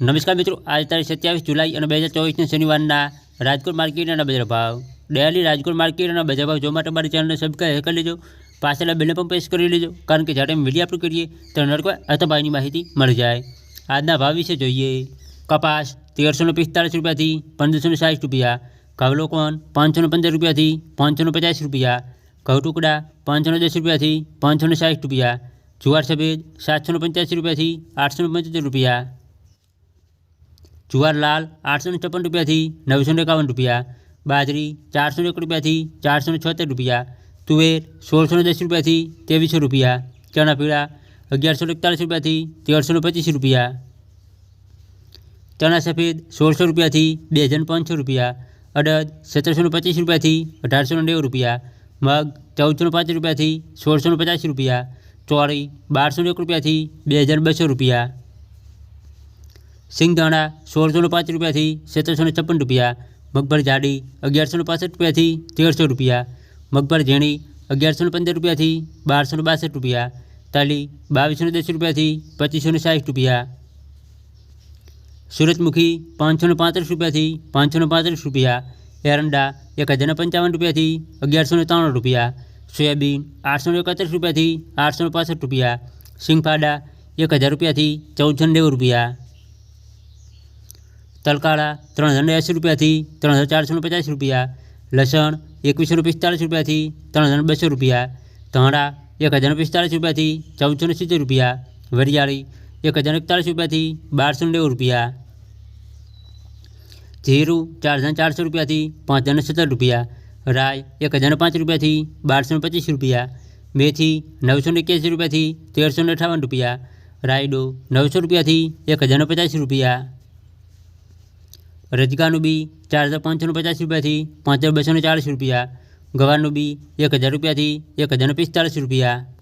નમસ્કાર મિત્રો આજ તારીખ સત્યાવીસ જુલાઈ અને બે હજાર ચોવીસના શનિવારના રાજકોટ માર્કેટના બજાર ભાવ. ડેલી રાજકોટ માર્કેટના બજાર ભાવ જોવા માટે મારી ચેનલને સબસ્ક્રાઈબ કરી લેજો. પાછળના બેલને પણ પ્રેસ કરી લેજો, કારણ કે જ્યારે વીડિયો અપલોડ કરીએ તો નડકો અથવા ભાવની માહિતી મળી જાય. આજના ભાવ વિશે જોઈએ. કપાસ તેરસો પિસ્તાળીસ રૂપિયાથી પંદરસો સાઠ રૂપિયા કવલો લોકોન પાંચસો પંદર રૂપિયાથી પાંચસો પચાસ રૂપિયા ઘઉં ટુકડા પાંચસો દસ રૂપિયાથી પાંચસો સાઠ રૂપિયા, જુવાર સફેદ સાતસો પંચ્યાસી રૂપિયાથી આઠસો પંચોતેર રૂપિયા જુવાર લાલ આઠસો છપ્પન રૂપિયાથી નવસો એકાવન રૂપિયા, બાજરી ચારસો એક રૂપિયાથી ચારસો છોતેર રૂપિયા, તુવેર સોળસો દસ રૂપિયાથી ત્રેવીસો રૂપિયા ચણા પીળા અગિયારસો એકતાલીસ રૂપિયાથી તેરસો પચીસ રૂપિયા, ચણા સફેદ સોળસો રૂપિયાથી બે હજાર પાંચસો રૂપિયા, અડદ સત્તરસો પચીસ રૂપિયાથી અઢારસો નેવું રૂપિયા, મગ ચૌદસો પાંચ રૂપિયાથી સોળસો પચાસ રૂપિયા, ચોળી બારસો એક રૂપિયાથી બે હજાર બસો રૂપિયા સિંગદાણા સોળસો ને પાંચ રૂપિયાથી સત્તરસો ને છપ્પન રૂપિયા મગભર જાડી અગિયારસો ને પાસઠ રૂપિયાથી તેરસો રૂપિયા મગભર ઝીણી અગિયારસો ને પંદર રૂપિયાથી બારસો ને બાસઠ રૂપિયા તાલી બાવીસો ને દસ રૂપિયાથી પચીસો ને સાઠ રૂપિયા સુરતમુખી પાંચસો ને પાંત્રીસ રૂપિયાથી પાંચસો ને પાંત્રીસ રૂપિયા એરંડા એક હજાર ને પંચાવન રૂપિયાથી અગિયારસો ને ત્રાણું રૂપિયા સોયાબીન આઠસો ને એકત્રીસ રૂપિયાથી આઠસો ને પાસઠ રૂપિયા સિંગફાડા એક હજાર રૂપિયાથી ચૌદસો ને નેવું રૂપિયા તલકાળા ત્રણ હજાર ને એંસી રૂપિયાથી ત્રણ હજાર ચારસો ને પચાસ રૂપિયા લસણ એકવીસો ને પિસ્તાળીસ રૂપિયાથી ત્રણ હજાર ને બસો રૂપિયા ધાણા એક હજાર ને પિસ્તાળીસ રૂપિયાથી ચૌદસો ને સિત્તેર રૂપિયા વરિયાળી એક હજાર એકતાળીસ રૂપિયાથી બારસો ને નેવું રૂપિયા જીરું ચાર હજાર ચારસો રૂપિયાથી પાંચ હજાર ને સત્તર રૂપિયા રાય એક હજાર ને પાંચ રૂપિયાથી બારસો ને પચીસ રૂપિયા મેથી નવસો ને એક્યાસી રૂપિયાથી તેરસો ને અઠાવન રૂપિયા રાયડો નવસો રૂપિયાથી એક હજાર ને પચાસ રૂપિયા રજગાનું બી ચાર હજાર પાંચસો પચાસ રૂપિયાથી પાંચ હજાર બસો ને ચાળીસ રૂપિયા, ગવારનું બી એક હજાર રૂપિયાથી એક હજાર ને પિસ્તાળીસ રૂપિયા.